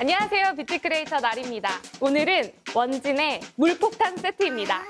안녕하세요. 뷰티 크리에이터 나리입니다. 오늘은 원진의 물폭탄 세트입니다.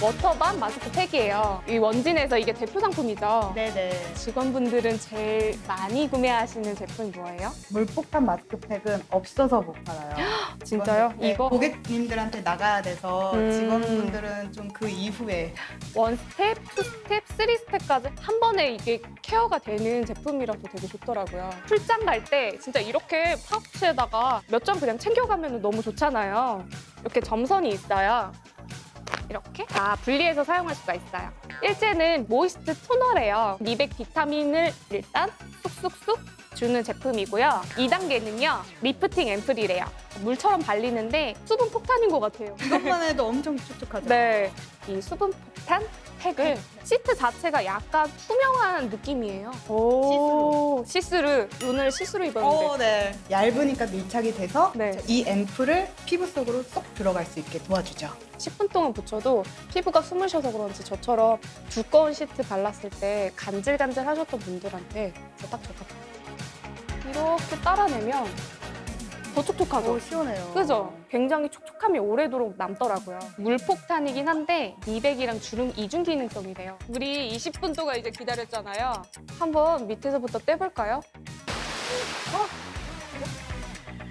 워터밤 마스크 팩이에요. 이 원진에서 이게 대표 상품이죠. 네네. 직원분들은 제일 많이 구매하시는 제품이 뭐예요? 물폭탄 마스크팩은 없어서 못 팔아요. 진짜요? 네, 이거 고객님들한테 나가야 돼서 음. 직원분들은 좀 그 이후에 원 스텝, 투 스텝, 쓰리 스텝까지 한 번에 이게 케어가 되는 제품이라서 되게 좋더라고요. 출장 갈 때 진짜 이렇게 파우치에다가 몇 점 그냥 챙겨가면 너무 좋잖아요. 이렇게 점선이 있어요. 이렇게 다 분리해서 사용할 수가 있어요. 일제는 모이스트 토너래요. 미백 비타민을 일단 쑥쑥쑥 주는 제품이고요. 2단계는요, 리프팅 앰플이래요. 물처럼 발리는데 수분 폭탄인 것 같아요. 이것만 해도 엄청 촉촉하죠. 네, 이 수분 폭탄 팩을 시트 자체가 약간 투명한 느낌이에요. 오, 시스루. 오늘 시스루 입었는데. 어, 네. 얇으니까 밀착이 돼서 네. 이 앰플을 피부 속으로 쏙 들어갈 수 있게 도와주죠. 10분 동안 붙여도 피부가 숨을 쉬어서 그런지 저처럼 두꺼운 시트 발랐을 때 간질간질 하셨던 분들한테 딱 좋다. 이렇게 따라내면 더 촉촉하죠? 오, 시원해요. 그죠? 굉장히 촉촉함이 오래도록 남더라고요. 물폭탄이긴 한데 미백이랑 주름 이중 기능성이래요. 우리 20분 동안 이제 기다렸잖아요. 한번 밑에서부터 떼볼까요? 어?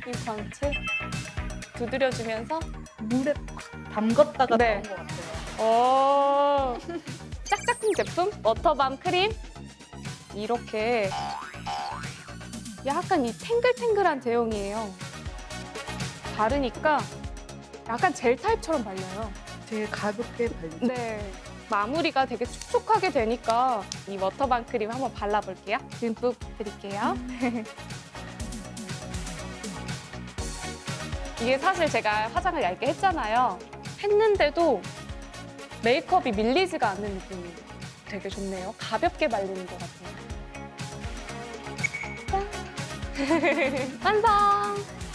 이 광채 두드려주면서 물에 팍 담갔다가 네. 나온 것 같아요. 어 짝짝꿍 제품 워터밤 크림 이렇게 약간 이 탱글탱글한 제형이에요. 바르니까 약간 젤 타입처럼 발려요. 되게 가볍게 발리죠. 네. 마무리가 되게 촉촉하게 되니까 이 워터밤 크림 한번 발라볼게요. 듬뿍 드릴게요. 이게 사실 제가 화장을 얇게 했잖아요. 했는데도 메이크업이 밀리지가 않는 느낌이 되게 좋네요. 가볍게 발리는 것 같아요. 짠! 완성!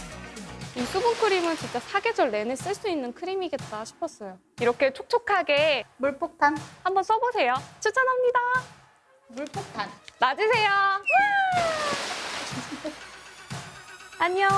이 수분크림은 진짜 사계절 내내 쓸 수 있는 크림이겠다 싶었어요. 이렇게 촉촉하게 물폭탄. 한번 써보세요. 추천합니다. 물폭탄. 맞으세요. 안녕.